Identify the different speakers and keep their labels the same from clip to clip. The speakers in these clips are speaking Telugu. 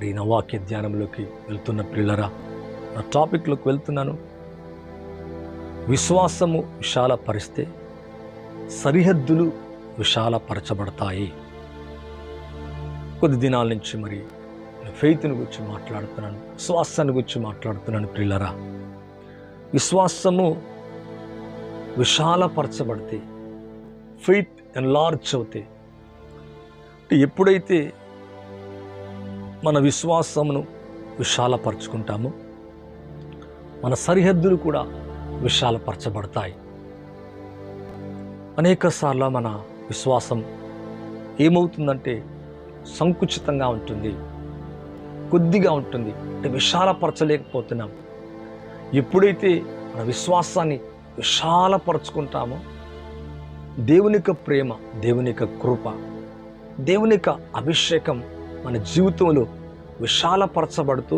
Speaker 1: మరి వాక్య ధ్యానంలోకి వెళ్తున్న పిల్లరా నా టాపిక్లోకి వెళ్తున్నాను. విశ్వాసము విశాలపరిస్తే సరిహద్దులు విశాలపరచబడతాయి. కొద్ది దినాల నుంచి మరి ఫెయిత్ని గురించి మాట్లాడుతున్నాను విశ్వాసాన్ని గురించి మాట్లాడుతున్నాను పిల్లరా విశ్వాసము విశాలపరచబడితే ఫెయిత్ ఎన్లార్జ్ అవుతే ఎప్పుడైతే మన విశ్వాసమును విశాలపరచుకుంటాము. మన సరిహద్దులు కూడా విశాలపరచబడతాయి. అనేక సార్లు మన విశ్వాసం ఏమవుతుందంటే సంకుచితంగా ఉంటుంది. కొద్దిగా ఉంటుంది. అంటే విశాలపరచలేకపోతున్నాం. ఎప్పుడైతే మన విశ్వాసాన్ని విశాలపరచుకుంటామో దేవుని యొక్క ప్రేమ దేవుని యొక్క కృప దేవుని యొక్క అభిషేకం మన జీవితంలో విశాలపరచబడుతూ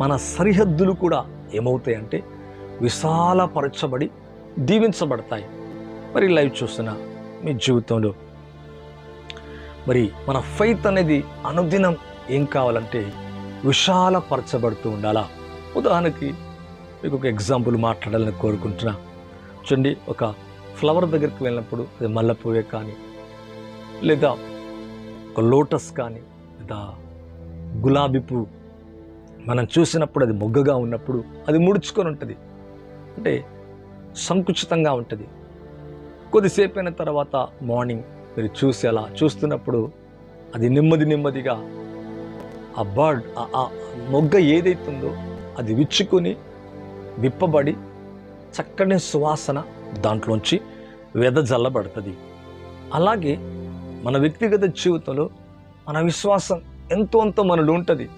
Speaker 1: మన సరిహద్దులు కూడా ఏమవుతాయంటే విశాలపరచబడి దీవించబడతాయి. మరి లైవ్ చూస్తున్న మీ జీవితంలో మరి మన ఫైత్ అనేది అనుదినం ఏం కావాలంటే విశాలపరచబడుతూ ఉండాలా? ఉదాహరణకి మీకు ఒక ఎగ్జాంపుల్ మాట్లాడాలని కోరుకుంటున్నా. చూడండి ఒక ఫ్లవర్ దగ్గరికి వెళ్ళినప్పుడు అది మల్లెపూవే కానీ లేదా ఒక లోటస్ కానీ లేదా గులాబీ పువ్వు. మనం చూసినప్పుడు అది మొగ్గగా ఉన్నప్పుడు అది ముడుచుకొని ఉంటుంది. అంటే సంకుచితంగా ఉంటుంది. కొద్దిసేపు అయిన తర్వాత మార్నింగ్ మీరు చూసి అలా చూస్తున్నప్పుడు అది నెమ్మది నెమ్మదిగా ఆ బర్డ్ ఆ- ఆ మొగ్గ ఏదైతుందో అది విచ్చుకొని విప్పబడి చక్కని సువాసన దాంట్లోంచి వెదజల్లబడుతుంది. అలాగే మన వ్యక్తిగత జీవితంలో మన విశ్వాసం ఎంతో అంత మనలో ఉంటుంది.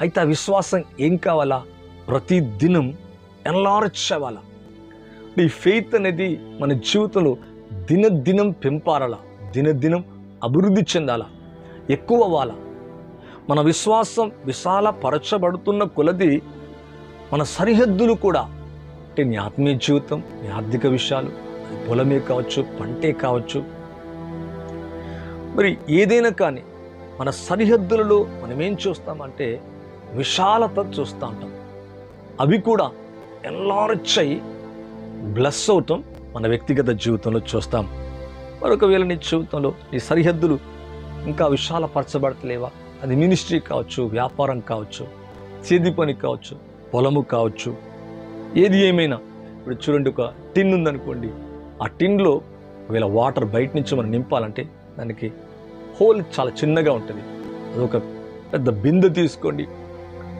Speaker 1: అయితే ఆ విశ్వాసం ఏం కావాలా? ప్రతి దినం ఎన్లార్జ్ అవ్వాలా ఈ ఫెయిత్ అనేది మన జీవితంలో దినదినం పెంపారాల? దినదినం అభివృద్ధి చెందాలా? ఎక్కువ అవ్వాలా? మన విశ్వాసం విశాలపరచబడుతున్న కొలది మన సరిహద్దులు కూడా. అంటే నీ ఆత్మీయ జీవితం నీ ఆర్థిక విషయాలు పొలమే కావచ్చు పంటే కావచ్చు. మరి ఏదైనా కానీ మన సరిహద్దులలో మనం ఏం చూస్తామంటే విశాలత చూస్తూ ఉంటాం. అవి కూడా ఎన్లార్జ్ అయ్యి బ్లెస్ అవటం మన వ్యక్తిగత జీవితంలో చూస్తాం. మరొకవేళ నీ జీవితంలో నీ సరిహద్దులు ఇంకా విశాలపరచబడతలేవా? అది మినిస్ట్రీ కావచ్చు వ్యాపారం కావచ్చు చేతి పని కావచ్చు పొలము కావచ్చు ఏది ఏమైనా. ఇప్పుడు చూడండి ఒక టిన్ ఉందనుకోండి. ఆ టిన్లో ఒకవేళ వాటర్ బయట నుంచి మనం నింపాలంటే దానికి హోల్ చాలా చిన్నగా ఉంటుంది. అదొక పెద్ద బిందె తీసుకోండి.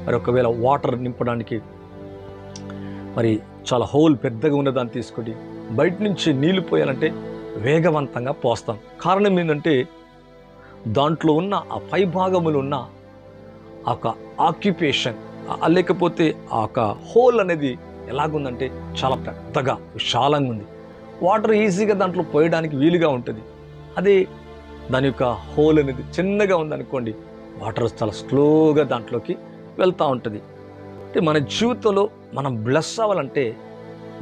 Speaker 1: మరి ఒకవేళ వాటర్ నింపడానికి మరి చాలా హోల్ పెద్దగా ఉన్నదాన్ని తీసుకోండి. బయట నుంచి నీళ్ళు పోయాలంటే వేగవంతంగా పోస్తాం. కారణం ఏంటంటే దాంట్లో ఉన్న ఆ పై భాగములు ఉన్న ఆ ఆక్యుపేషన్ లేకపోతే ఆ యొక్క హోల్ అనేది ఎలాగుందంటే చాలా పెద్దగా విశాలంగా ఉంది. వాటర్ ఈజీగా దాంట్లో పోయడానికి వీలుగా ఉంటుంది. అదే దాని యొక్క హోల్ అనేది చిన్నగా ఉందనుకోండి వాటర్ చాలా స్లోగా దాంట్లోకి వెళ్తూ ఉంటుంది. అంటే మన జీవితంలో మనం బ్లెస్ అవ్వాలంటే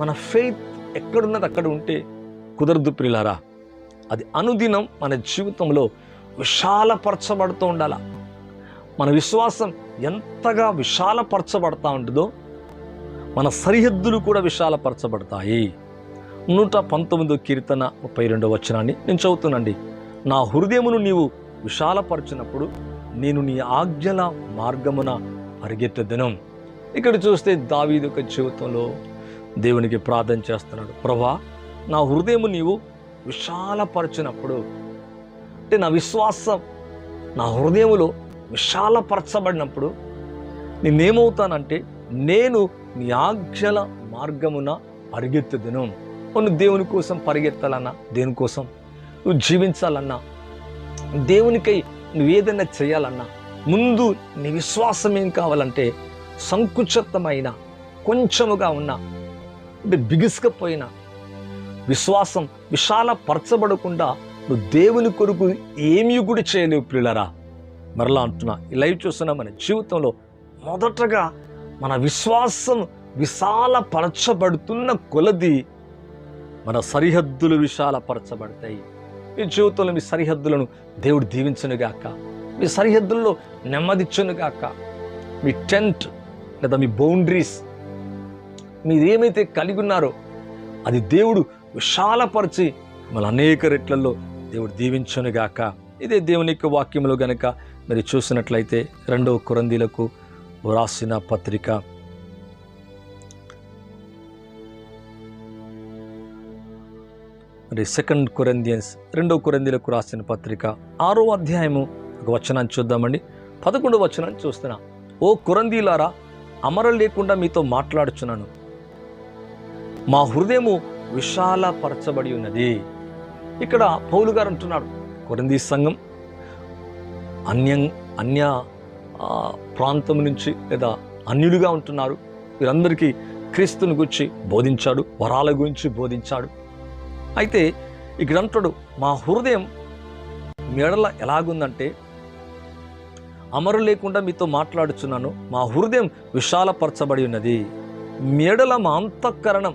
Speaker 1: మన ఫెయిత్ ఎక్కడున్నది అక్కడ ఉంటే కుదరదు ప్రిలారా అది అనుదినం మన జీవితంలో విశాలపరచబడుతూ ఉండాల. మన విశ్వాసం ఎంతగా విశాలపరచబడతా ఉంటుందో మన సరిహద్దులు కూడా విశాలపరచబడతాయి. నూట పంతొమ్మిదో కీర్తన ముప్పై రెండో వచనాన్ని నేను చదువుతున్నాండి నా హృదయమును నీవు విశాలపరచినప్పుడు నేను నీ ఆజ్ఞల మార్గమున పరిగెత్తదను. ఇక్కడ చూస్తే దావీదు యొక్క జీవితంలో దేవునికి ప్రార్థన చేస్తున్నాడు. ప్రభా నా హృదయము నీవు విశాలపరచినప్పుడు అంటే నా విశ్వాసం నా హృదయములో విశాలపరచబడినప్పుడు నేనేమవుతానంటే నేను నీ ఆజ్ఞల మార్గమున పరిగెత్తుదను. కొన్ని దేవుని కోసం పరిగెత్తాలన్నా దేనికోసం? నువ్వు జీవించాలన్నా దేవునికై నువ్వు ఏదైనా చేయాలన్నా ముందు నీ విశ్వాసం ఏం కావాలంటే సంకుచితమైన కొంచెముగా ఉన్న అంటే బిగుసుకపోయిన విశ్వాసం విశాలపరచబడకుండా నువ్వు దేవుని కొరకు ఏమీ కూడా చేయలేవు పిల్లరా. మరలా అంటున్నా లైవ్ చూస్తున్నా మన జీవితంలో మొదటగా మన విశ్వాసం విశాలపరచబడుతున్న కొలది మన సరిహద్దులు విశాలపరచబడతాయి. మీ జీవితంలో మీ సరిహద్దులను దేవుడు దీవించనుగాక. మీ సరిహద్దుల్లో నెమ్మదిచ్చునుగాక. మీ టెంట్ లేదా మీ బౌండరీస్ మీరు ఏమైతే కలిగి ఉన్నారో అది దేవుడు విశాలపరిచి మిమ్మల్ని అనేక రెట్లలో దేవుడు దీవించును గాక ఇదే దేవుని యొక్క వాక్యములు గనక మీరు చూసినట్లయితే రెండవ కొరందీలకు వ్రాసిన పత్రిక మరి సెకండ్ కొరందియన్స్ రెండవ కొరందీలకు రాసిన పత్రిక ఆరో అధ్యాయము ఒక వచనాన్ని చూద్దామండి. పదకొండు వచనాన్ని చూస్తున్నా. ఓ కొరందీలారా అమరం లేకుండా మీతో మాట్లాడుచున్నాను. మా హృదయము విశాలపరచబడి ఉన్నది. ఇక్కడ పౌలు గారు అంటున్నాడు కొరందీ సంఘం అన్యం అన్య ప్రాంతం నుంచి లేదా అన్యులుగా ఉంటున్నారు. వీరందరికీ క్రీస్తుని గురించి బోధించాడు వరాల గురించి బోధించాడు. అయితే ఇక్కడ అంటాడు మా హృదయం మెడల ఎలాగుందంటే అమరు లేకుండా మీతో మాట్లాడుచున్నాను మా హృదయం విశాలపరచబడి ఉన్నది. మెడల మా అంతఃకరణం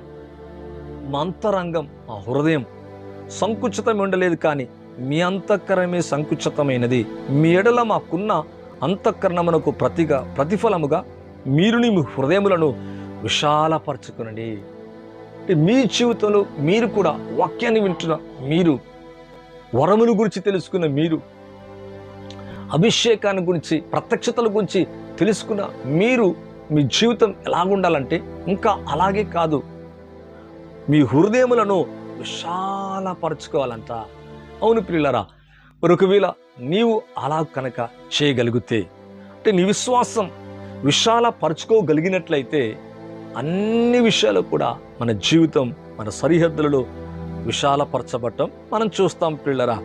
Speaker 1: మా అంతరంగం మా హృదయం సంకుచితం ఉండలేదు కానీ మీ అంతఃకరణమే సంకుచితమైనది. మీ ఎడల మాకున్న అంతఃకరణమునకు ప్రతిగా ప్రతిఫలముగా మీరుని మీ హృదయములను విశాలపరచుకునండి. మీ జీవితంలో మీరు కూడా వాక్యాన్ని వింటున్న మీరు వరముల గురించి తెలుసుకున్న మీరు అభిషేకాన్ని గురించి ప్రత్యక్షతల గురించి తెలుసుకున్న మీరు మీ జీవితం ఎలాగుండాలంటే ఇంకా అలాగే కాదు. మీ హృదయములను విశాలపరచుకోవాలంట. అవును పిల్లరా ఒకవేళ నీవు అలా కనుక చేయగలిగితే అంటే నీ విశ్వాసం విశాలపరచుకోగలిగినట్లయితే అన్ని విషయాలు కూడా మన జీవితం మన సరిహద్దులలో విశాలపరచబడటం మనం చూస్తాం పిల్లరా.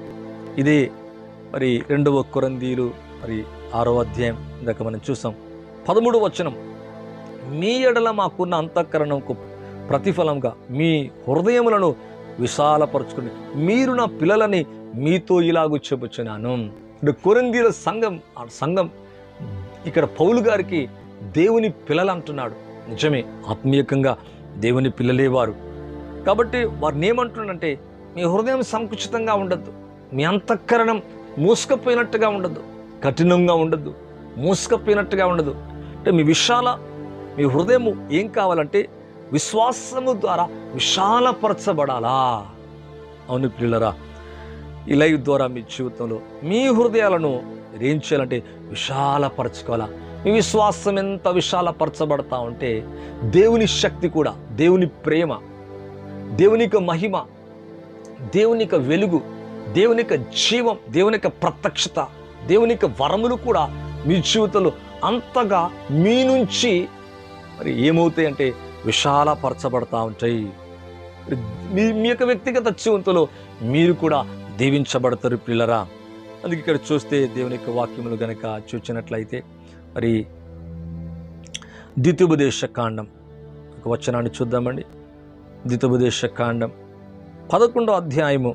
Speaker 1: ఇదే మరి రెండవ కొరందీలు మరి ఆరో అధ్యాయం ఇందాక మనం చూసాం. పదమూడు వచనం మీ ఎడల మాకున్న అంతఃకరణకు ప్రతిఫలంగా మీ హృదయములను విశాలపరచుకుని మీరు నా పిల్లలని మీతో ఇలాగూ చెప్పుచున్నాను. ఇప్పుడు కొరందీల సంఘం ఆ సంఘం ఇక్కడ పౌలు గారికి దేవుని పిల్లలు అంటున్నాడు. నిజమే ఆత్మీయకంగా దేవుని పిల్లలే వారు కాబట్టి వారిని ఏమంటున్నాడంటే మీ హృదయం సంకుచితంగా ఉండద్దు. మీ అంతఃకరణం మూసుకపోయినట్టుగా ఉండద్దు. కఠినంగా ఉండద్దు. మూసుకపోయినట్టుగా ఉండదు అంటే మీ విశాల మీ హృదయము ఏం కావాలంటే విశ్వాసము ద్వారా విశాలపరచబడాలా? అవును పిల్లరా ఈ లైవ్ ద్వారా మీ జీవితంలో మీ హృదయాలను ఏం చేయాలంటే విశాలపరచుకోవాలా? మీ విశ్వాసం ఎంత విశాలపరచబడతా ఉంటే దేవుని శక్తి కూడా దేవుని ప్రేమ దేవుని యొక్క మహిమ దేవుని యొక్క వెలుగు దేవుని యొక్క జీవం దేవుని యొక్క ప్రత్యక్షత దేవుని యొక్క వరములు కూడా మీ జీవితంలో అంతగా మీ నుంచి మరి ఏమవుతాయి అంటే విశాలపరచబడతా ఉంటాయి. మీ మీ యొక్క వ్యక్తిగత జీవితంలో మీరు కూడా దీవించబడతారు పిల్లరా అందుకే ఇక్కడ చూస్తే దేవుని యొక్క వాక్యములు గనక చూచినట్లయితే మరి ద్వితీయోపదేశ కాండం ఒక వచనాన్ని చూద్దామండి. ద్వితీయోపదేశ కాండం పదకొండో అధ్యాయము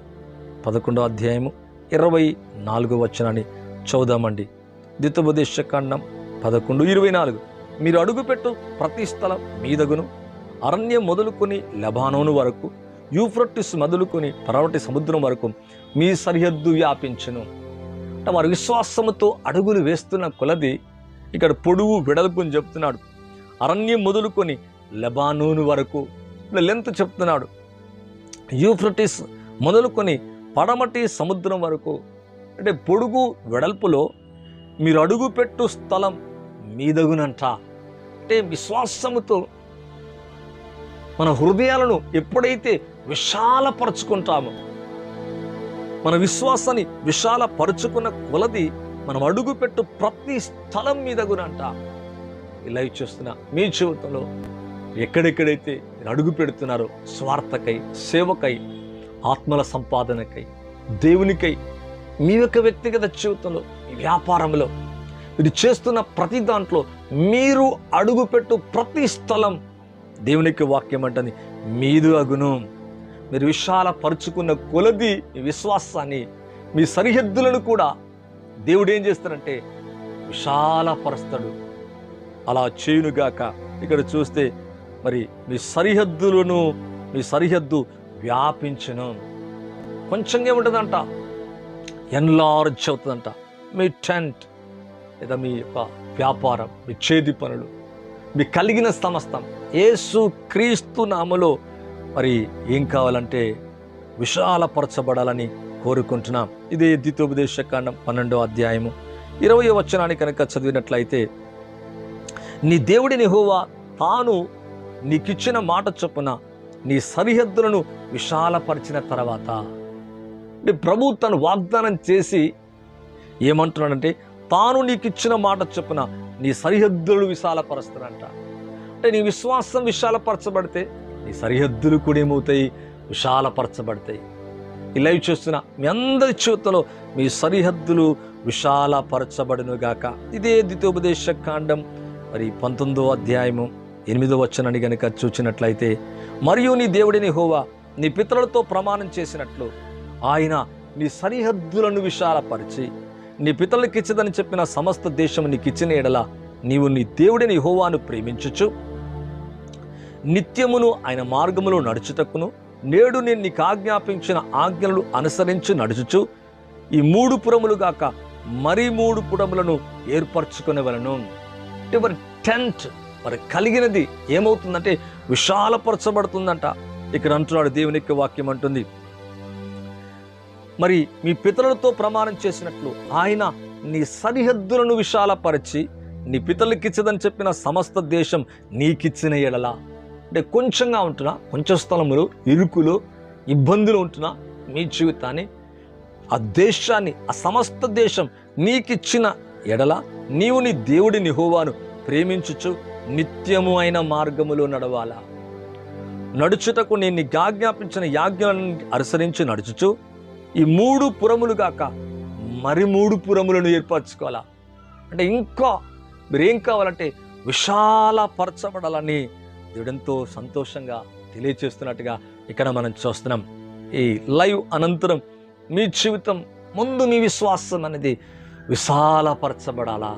Speaker 1: పదకొండో అధ్యాయము ఇరవై నాలుగో వచనాన్ని చదుదామండి ద్వితోపదేశ కాండం పదకొండు ఇరవై నాలుగు. మీరు అడుగుపెట్టు ప్రతి స్థలం మీదగును అరణ్యం మొదలుకొని లెబానోను వరకు యూఫ్రటిస్ మొదలుకొని పరవటి సముద్రం వరకు మీ సరిహద్దు వ్యాపించును. అంటే విశ్వాసముతో అడుగులు వేస్తున్న కొలది ఇక్కడ పొడువు వెడల్పు అని చెప్తున్నాడు. అరణ్యం మొదలుకొని లెబానూను వరకు లెంత్ చెప్తున్నాడు. యూఫ్రటిస్ మొదలుకొని పడమటి సముద్రం వరకు అంటే పొడుగు వెడల్పులో మీరు అడుగుపెట్టు స్థలం మీదగునంట. అంటే విశ్వాసముతో మన హృదయాలను ఎప్పుడైతే విశాలపరచుకుంటామో మన విశ్వాసాన్ని విశాలపరుచుకున్న కొలది మనం అడుగుపెట్టు ప్రతి స్థలం మీద గురంట లైవ్ చూస్తున్న మీ జీవితంలో ఎక్కడెక్కడైతే అడుగు పెడుతున్నారో స్వార్థకై సేవకై ఆత్మల సంపాదనకై దేవునికై మీ యొక్క వ్యక్తిగత జీవితంలో మీ వ్యాపారంలో మీరు చేస్తున్న ప్రతి దాంట్లో మీరు అడుగుపెట్టు ప్రతి స్థలం దేవునికి వాక్యం అంటని మీదు అగును. మీరు విశాలపరుచుకున్న కొలది మీ విశ్వాసాన్ని మీ సరిహద్దులను కూడా దేవుడు ఏం చేస్తాడంటే విశాలపరుస్తాడు. అలా చేయునుగాక ఇక్కడ చూస్తే మరి మీ సరిహద్దులను మీ సరిహద్దు వ్యాపించను. కొంచెంగా ఉంటుందంట. ఎన్లార్జ్ అవుతుందంట. మీ టెంట్ లేదా మీ యొక్క వ్యాపారం మీ చేతి పనులు మీ కలిగిన సమస్తం. ఏసు క్రీస్తు నామలో మరి ఏం కావాలంటే విశాలపరచబడాలని కోరుకుంటున్నాం. ఇదే ద్వితోపదేశ కాండం పన్నెండో అధ్యాయము. ఇరవై వచనాన్ని కనుక చదివినట్లయితే నీ దేవుడిని హోవా తాను నీకిచ్చిన మాట చొప్పున నీ సరిహద్దులను విశాలపరిచిన తర్వాత అంటే ప్రభు తను వాగ్దానం చేసి ఏమంటున్నాడంటే తాను నీకు ఇచ్చిన మాట చొప్పున నీ సరిహద్దులు విశాలపరుస్తానంట. అంటే నీ విశ్వాసం విశాలపరచబడితే నీ సరిహద్దులు కూడా ఏమవుతాయి? విశాలపరచబడతాయి. ఈ లైవ్ చూస్తున్న మీ అందరి జీవితంలో మీ సరిహద్దులు విశాలపరచబడును గాక ఇదే ద్వితోపదేశ కాండం. మరి పంతొమ్మిదో అధ్యాయము ఎనిమిదో వచ్చనని గనుక చూచినట్లయితే మరియు నీ దేవుడిని హోవా నీ పితరులతో ప్రమాణం చేసినట్లు ఆయన నీ సరిహద్దులను విశాలపరిచి నీ పితరులకు ఇచ్చదని చెప్పిన సమస్త దేశం నీకు ఇచ్చిన ఎడల నీవు నీ దేవుడిని హోవాను ప్రేమించుచు నిత్యమును ఆయన మార్గములో నడుచుటకును నేడు నేను నీకు ఆజ్ఞాపించిన ఆజ్ఞలను అనుసరించి నడుచుచు ఈ మూడు పురములు గాక మరి మూడు పురములను ఏర్పరచుకునేవలను. అంటే మరి టెంట్ మరి కలిగినది ఏమవుతుందంటే విశాలపరచబడుతుందంట. ఇక్కడ అంటున్నాడు దేవుని యొక్క వాక్యం అంటుంది. మరి మీ పితరులతో ప్రమాణం చేసినట్లు ఆయన నీ సరిహద్దులను విశాలపరిచి నీ పితరులకిచ్చదని చెప్పిన సమస్త దేశం నీకిచ్చిన ఎడలా. అంటే కొంచెంగా ఉంటున్నా కొంచెం స్థలములు ఇరుకులు ఇబ్బందులు ఉంటున్నా మీ జీవితాన్ని ఆ దేశాన్ని ఆ సమస్త దేశం నీకిచ్చిన ఎడల నీవు నీ దేవుడి నిహోవాను ప్రేమించుచు నిత్యము అయిన మార్గములో నడవాలా. నడుచుటకు నేను నీకు ఆజ్ఞాపించిన యాజ్ఞలను అనుసరించి నడుచుచు ఈ మూడు పురములు గాక మరి మూడు పురములను ఏర్పరచుకోవాలా. అంటే ఇంకా మీరేం కావాలంటే విశాలపరచబడాలని దేవుడెంతో సంతోషంగా తెలియచేస్తున్నట్టుగా ఇక్కడ మనం చూస్తున్నాం. ఈ లైవ్ అనంతరం మీ జీవితం ముందు మీ విశ్వాసం అనేది విశాలపరచబడాలా?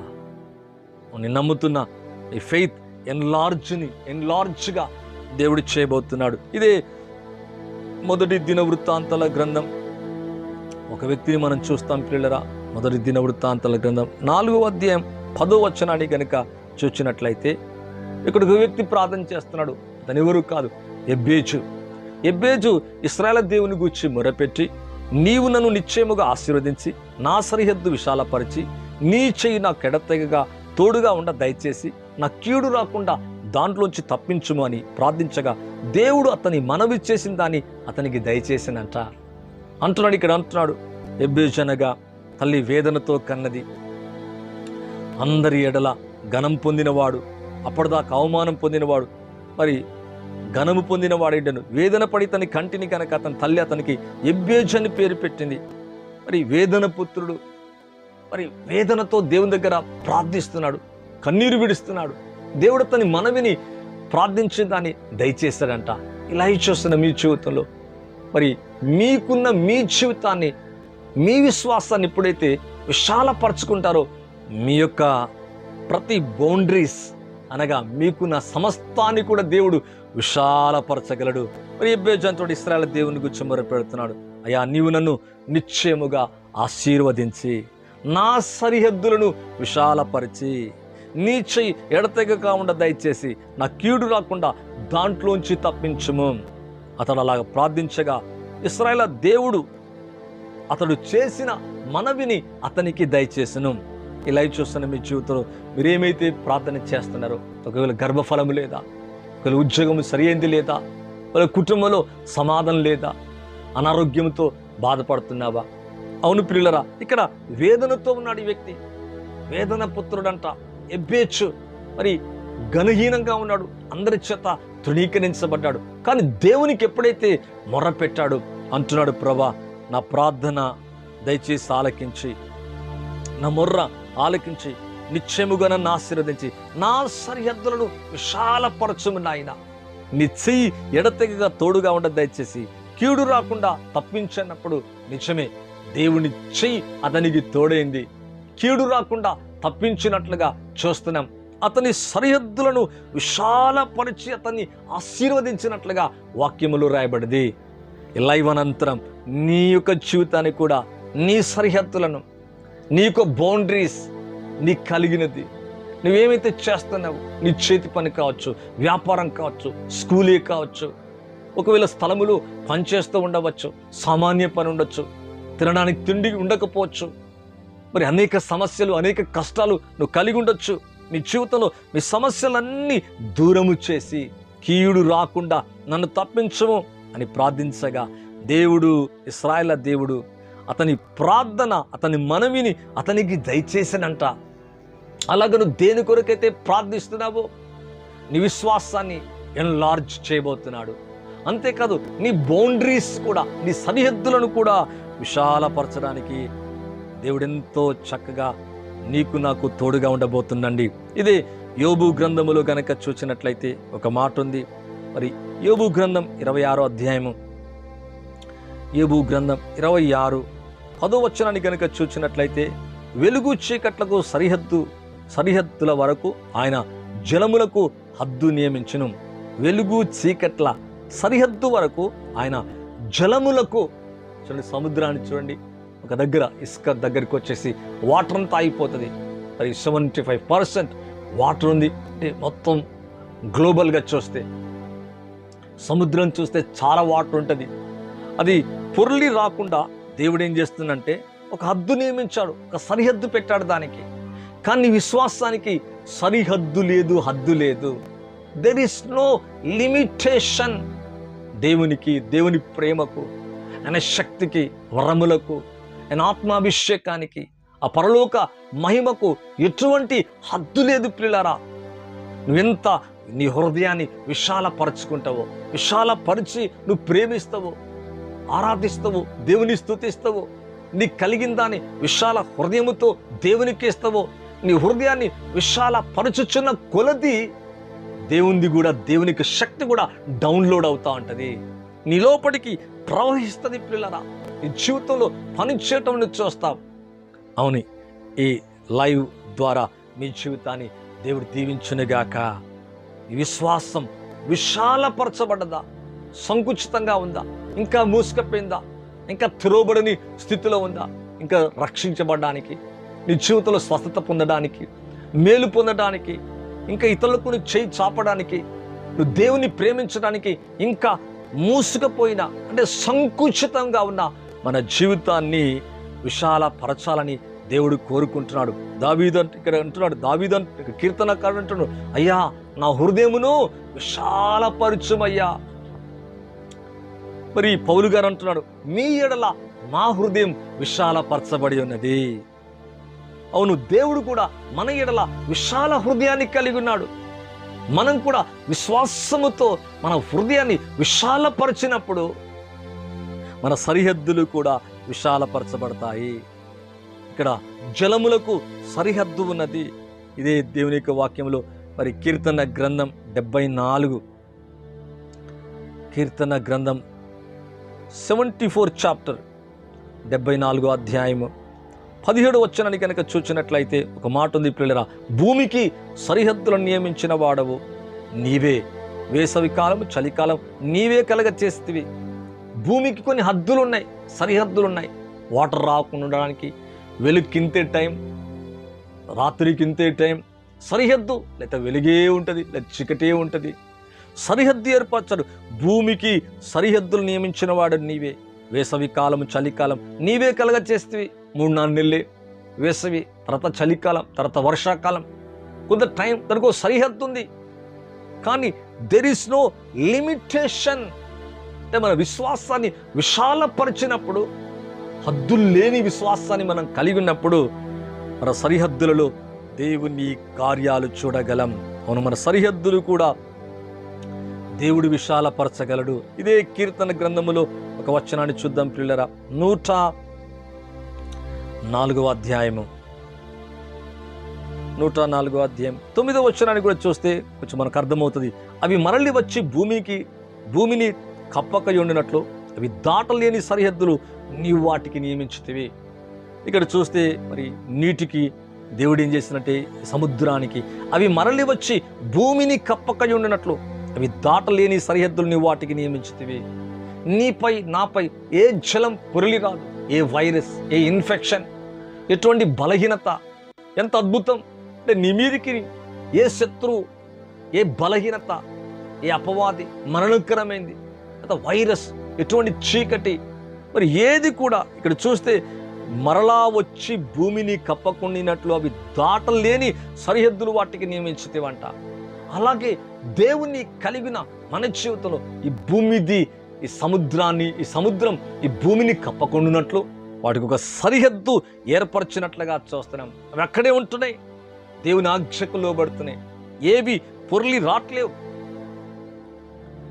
Speaker 1: నేను నమ్ముతున్న ఈ ఫెయిత్ ఎన్లార్జ్ని ఎన్లార్జ్గా దేవుడు చేయబోతున్నాడు. ఇదే మొదటి దిన వృత్తాంతాల గ్రంథం. ఒక వ్యక్తిని మనం చూస్తాం పిల్లరా మొదటి దిన వృత్తాంతాల గ్రంథం. నాలుగో అధ్యాయం పదో వచనాన్ని కనుక చూచినట్లయితే ఇక్కడ ఒక వ్యక్తి ప్రార్థన చేస్తున్నాడు. అతను ఎవరు కాదు. ఎబ్బేజు. ఎబ్బేజు ఇస్రాయల దేవుని గూర్చి మొరపెట్టి నీవు నన్ను నిశ్చయముగా ఆశీర్వదించి నా సరిహద్దు విశాలపరిచి నీ చెయ్యి నా కెడతెగగా తోడుగా ఉండ దయచేసి నా కీడు రాకుండా దాంట్లోంచి తప్పించుము అని ప్రార్థించగా దేవుడు అతని మనవి చేసిన దాన్ని అతనికి దయచేసినంట. అంటున్నాడు ఇక్కడ అంటున్నాడు ఎబ్బేజనగా తల్లి వేదనతో కన్నది. అందరి ఎడల ఘనం పొందినవాడు. అప్పటిదాకా అవమానం పొందినవాడు. మరి ఘనము పొందినవాడేటను? వేదన పడి తన కంటిని కనుక అతని తల్లి అతనికి ఎబ్బేజ్ అని పేరు పెట్టింది. మరి వేదన పుత్రుడు మరి వేదనతో దేవుని దగ్గర ప్రార్థిస్తున్నాడు కన్నీరు విడుస్తున్నాడు. దేవుడు తన మనవిని ప్రార్థించిన దాన్ని దయచేశాడంట. ఇలా చూస్తున్న మీ జీవితంలో మరి మీకున్న మీ జీవితాన్ని మీ విశ్వాసాన్ని ఎప్పుడైతే విశాలపరచుకుంటారో మీ యొక్క ప్రతి బౌండరీస్ అనగా మీకు నా సమస్తాన్ని కూడా దేవుడు విశాలపరచగలడు. మరి ఎబ్బేజంతుడు ఇస్రాయల దేవుని గురించి మొరపెడుతున్నాడు అయ్యా నీవు నన్ను నిశ్చయముగా ఆశీర్వదించి నా సరిహద్దులను విశాలపరిచి నీ చెయ్యి ఎడతెగక ఉండ దయచేసి నా కీడు రాకుండా దాంట్లోంచి తప్పించుము. అతడు అలాగ ప్రార్థించగా ఇస్రాయల దేవుడు అతడు చేసిన మనవిని అతనికి దయచేసను. ఇలా చూస్తున్న మీ జీవితంలో మీరేమైతే ప్రార్థన చేస్తున్నారో ఒకవేళ గర్భఫలము లేదా ఒకవేళ ఉద్యోగం సరైనది లేదా ఒకవేళ కుటుంబంలో సమాధానం లేదా అనారోగ్యంతో బాధపడుతున్నావా? అవును పిల్లరా ఇక్కడ వేదనతో ఉన్నాడు ఈ వ్యక్తి. వేదన పుత్రుడంట ఎబ్బేచ్చు. మరి ఘనహీనంగా ఉన్నాడు అందరి చేత తృణీకరించబడ్డాడు. కానీ దేవునికి ఎప్పుడైతే మొర్ర పెట్టాడు అంటున్నాడు ప్రభా నా ప్రార్థన దయచేసి ఆలకించి. నా మొర్ర ఆలకించి నిశ్చయముగా నన్ను ఆశీర్వదించి నా సరిహద్దులను విశాలపరచుము నాయన. నీ చెయ్యి ఎడతెగగా తోడుగా ఉండదు దయచేసి. కీడు రాకుండా తప్పించినప్పుడు నిజమే దేవుని చెయ్యి అతనికి తోడైంది. కీడు రాకుండా తప్పించినట్లుగా చూస్తున్నాం. అతని సరిహద్దులను విశాలపరిచి అతన్ని ఆశీర్వదించినట్లుగా వాక్యములు రాయబడింది. లైవ్ అనంతరం నీ యొక్క జీవితాన్ని కూడా నీ సరిహద్దులను నీకు బౌండరీస్ నీకు కలిగినది. నువ్వేమైతే చేస్తున్నావు నీ చేతి పని కావచ్చు వ్యాపారం కావచ్చు స్కూలే కావచ్చు ఒకవేళ స్థలములు పనిచేస్తూ ఉండవచ్చు సామాన్య పని ఉండొచ్చు తినడానికి తిండి ఉండకపోవచ్చు మరి అనేక సమస్యలు అనేక కష్టాలు నువ్వు కలిగి ఉండొచ్చు. మీ జీవితంలో మీ సమస్యలన్నీ దూరము చేసి కీయుడు రాకుండా నన్ను తప్పించము అని ప్రార్థించగా దేవుడు ఇస్రాయల దేవుడు అతని ప్రార్థన అతని మనవిని అతనికి దయచేసినంట. అలాగ నువ్వు దేని కొరకైతే ప్రార్థిస్తున్నావో నీ విశ్వాసాన్ని ఎన్లార్జ్ చేయబోతున్నాడు. అంతేకాదు నీ బౌండరీస్ కూడా నీ సరిహద్దులను కూడా విశాలపరచడానికి దేవుడెంతో చక్కగా నీకు నాకు తోడుగా ఉండబోతుందండి ఇది యోబు గ్రంథములో గనక చూసినట్లయితే ఒక మాట ఉంది మరి యోబు గ్రంథం ఇరవై ఆరో అధ్యాయము. యోబు గ్రంథం ఇరవై ఆరు పదో కనుక చూచినట్లయితే చూసినట్లయితే వెలుగు చీకట్లకు సరిహద్దు సరిహద్దుల వరకు ఆయన జలములకు హద్దు నియమించను. వెలుగు చీకట్ల సరిహద్దు వరకు ఆయన జలములకు చూడండి సముద్రాన్ని చూడండి ఒక దగ్గర ఇసుక దగ్గరికి వచ్చేసి వాటర్ అంతా అయిపోతుంది మరి సెవెంటీ ఫైవ్ పర్సెంట్ వాటర్ ఉంది. అంటే మొత్తం గ్లోబల్గా చూస్తే సముద్రం చూస్తే చాలా వాటర్ ఉంటుంది. అది పొర్లి రాకుండా దేవుడు ఏం చేస్తుందంటే ఒక హద్దు నియమించాడు ఒక సరిహద్దు పెట్టాడు దానికి. కానీ విశ్వాసానికి సరిహద్దు లేదు హద్దు లేదు. దెర్ ఇస్ నో లిమిటేషన్ దేవునికి దేవుని ప్రేమకు ఆయన శక్తికి వరములకు ఆయన ఆత్మాభిషేకానికి ఆ పరలోక మహిమకు ఎటువంటి హద్దు లేదు పిల్లరా నువ్వెంత నీ హృదయాన్ని విశాలపరచుకుంటావో విశాలపరిచి నువ్వు ప్రేమిస్తావో ఆరాధిస్తావు దేవుని స్థుతిస్తావు నీ కలిగిన దాన్ని విశాల హృదయముతో దేవునికి ఇస్తావో. నీ హృదయాన్ని విశాల పరుచుచున్న కొలది దేవునిది కూడా దేవునికి శక్తి కూడా డౌన్లోడ్ అవుతా ఉంటుంది. నీ లోపలికి ప్రవహిస్తుంది పిల్లరా. నీ జీవితంలో పనిచేయటం నువ్వు చూస్తావు. అవుని ఈ లైవ్ ద్వారా మీ జీవితాన్ని దేవుడు దీవించునుగాక. ఈ విశ్వాసం విశాలపరచబడ్డదా సంకుచితంగా ఉందా? ఇంకా మూసుకపోయిందా? ఇంకా తిరోబడని స్థితిలో ఉందా? ఇంకా రక్షించబడడానికి నీ జీవితంలో స్వస్థత పొందడానికి మేలు పొందడానికి ఇంకా ఇతరులకు నువ్వు చేయి చాపడానికి నువ్వు దేవుని ప్రేమించడానికి ఇంకా మూసుకుపోయిన అంటే సంకుచితంగా ఉన్న మన జీవితాన్ని విశాలపరచాలని దేవుడు కోరుకుంటున్నాడు. దావీదంట ఇక్కడ అంటున్నాడు దావీదంట కీర్తనకారుడు అంటున్నాడు అయ్యా నా హృదయమును విశాలపరచుమయ్యా. మరి పౌలు గారు అంటున్నాడు మీ ఎడల నా హృదయం విశాలపరచబడి ఉన్నది. అవును దేవుడు కూడా మన ఎడల విశాల హృదయాన్ని కలిగి ఉన్నాడు. మనం కూడా విశ్వాసముతో మన హృదయాన్ని విశాలపరిచినప్పుడు మన సరిహద్దులు కూడా విశాలపరచబడతాయి. ఇక్కడ జలములకు సరిహద్దు ఉన్నది. ఇదే దేవుని యొక్క వాక్యంలో మరి కీర్తన గ్రంథం డెబ్బై నాలుగు. కీర్తన గ్రంథం సెవెంటీ ఫోర్ చాప్టర్ డెబ్బై నాలుగో అధ్యాయము. పదిహేడు వచ్చనని కనుక చూచినట్లయితే ఒక మాట ఉంది పిల్లరా భూమికి సరిహద్దులను నియమించిన వాడవు. నీవే వేసవి కాలం చలికాలం నీవే కలగ చేస్తేవి భూమికి కొన్ని హద్దులు ఉన్నాయి సరిహద్దులు ఉన్నాయి వాటర్ రాకుండా ఉండడానికి వెలుక్కింతే టైం రాత్రికింతే టైం సరిహద్దు లేకపోతే వెలుగే ఉంటుంది లేదా చీకటే ఉంటుంది. సరిహద్దు ఏర్పరచాడు భూమికి సరిహద్దులు నియమించిన వాడు నీవే. వేసవి కాలం చలికాలం నీవే కలగ చేస్తే మూడు నాలుగు నెలలే. వేసవి తర్వాత చలికాలం తర్వాత వర్షాకాలం. కొంత టైం దానికి సరిహద్దు ఉంది కానీ దెర్ ఇస్ నో లిమిటేషన్ అంటే మన విశ్వాసాన్ని విశాలపరిచినప్పుడు హద్దులు లేని విశ్వాసాన్ని మనం కలిగి ఉన్నప్పుడు మన సరిహద్దులలో దేవుని కార్యాలు చూడగలం. అవును మన సరిహద్దులు కూడా దేవుడు విశాలపరచగలడు. ఇదే కీర్తన గ్రంథములో ఒక వచనాన్ని చూద్దాం పిల్లరా నూట నాలుగవ అధ్యాయము. నూట నాలుగో అధ్యాయం. తొమ్మిదో వచనాన్ని కూడా చూస్తే కొంచెం మనకు అర్థమవుతుంది. అవి మరలి వచ్చి భూమికి భూమిని కప్పక ఉండినట్లు అవి దాటలేని సరిహద్దులు నీవు వాటికి నియమించుతివి. ఇక్కడ చూస్తే మరి నీటికి దేవుడు ఏం చేసినట్టే సముద్రానికి. అవి మరలి వచ్చి భూమిని కప్పక ఉండినట్లు అవి దాటలేని సరిహద్దులు నీ వాటికి నియమించుతీవి. నీపై నాపై ఏ జలం పొరలి రాదు ఏ వైరస్ ఏ ఇన్ఫెక్షన్ ఎటువంటి బలహీనత ఎంత అద్భుతం. అంటే నీ మీదికి ఏ శత్రువు ఏ బలహీనత ఏ అపవాది మరణకరమైంది. అంత వైరస్ ఎటువంటి చీకటి. మరి ఏది కూడా ఇక్కడ చూస్తే మరలా వచ్చి భూమిని కప్పకుండినట్లు అవి దాటలేని సరిహద్దులు వాటికి నియమించితేవంట. అలాగే దేవుని కలిగిన మన జీవితంలో ఈ భూమిది ఈ సముద్రాన్ని ఈ సముద్రం ఈ భూమిని కప్పకుండునట్లు వాటికి ఒక సరిహద్దు ఏర్పరచినట్లుగా చూస్తున్నాం. అవి అక్కడే ఉంటున్నాయి. దేవుని ఆజ్ఞకు లోబడుతున్నాయి. ఏవి పొరలి రాట్లేవు.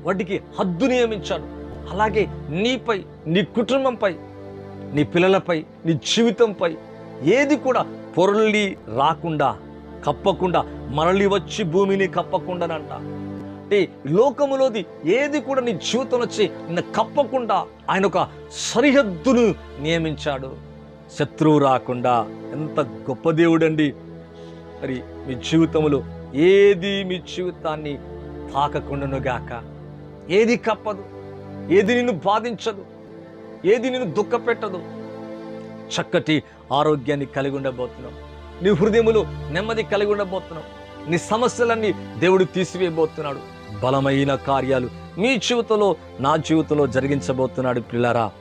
Speaker 1: వాటికి హద్దు నియమించాడు. అలాగే నీపై నీ కుటుంబంపై నీ పిల్లలపై నీ జీవితంపై ఏది కూడా పొరలి రాకుండా కప్పకుండా మరలి వచ్చి భూమిని కప్పకుండానంట. అంటే లోకములోది ఏది కూడా నీ జీవితంలో వచ్చి నిన్ను కప్పకుండా ఆయన ఒక సరిహద్దును నియమించాడు. శత్రువు రాకుండా ఎంత గొప్ప దేవుడండి. మరి మీ జీవితంలో ఏది మీ జీవితాన్ని తాకకుండాను గాక. ఏది కప్పదు ఏది నిన్ను బాధించదు ఏది నిన్ను దుఃఖపెట్టదు. చక్కటి ఆరోగ్యాన్ని కలిగి ఉండబోతున్నాం. నీ హృదయములు నెమ్మది కలిగి ఉండబోతున్నావు. నీ సమస్యలన్నీ దేవుడు తీసివేయబోతున్నాడు. బలమైన కార్యాలు మీ జీవితంలో నా జీవితంలో జరిగించబోతున్నాడు పిల్లరా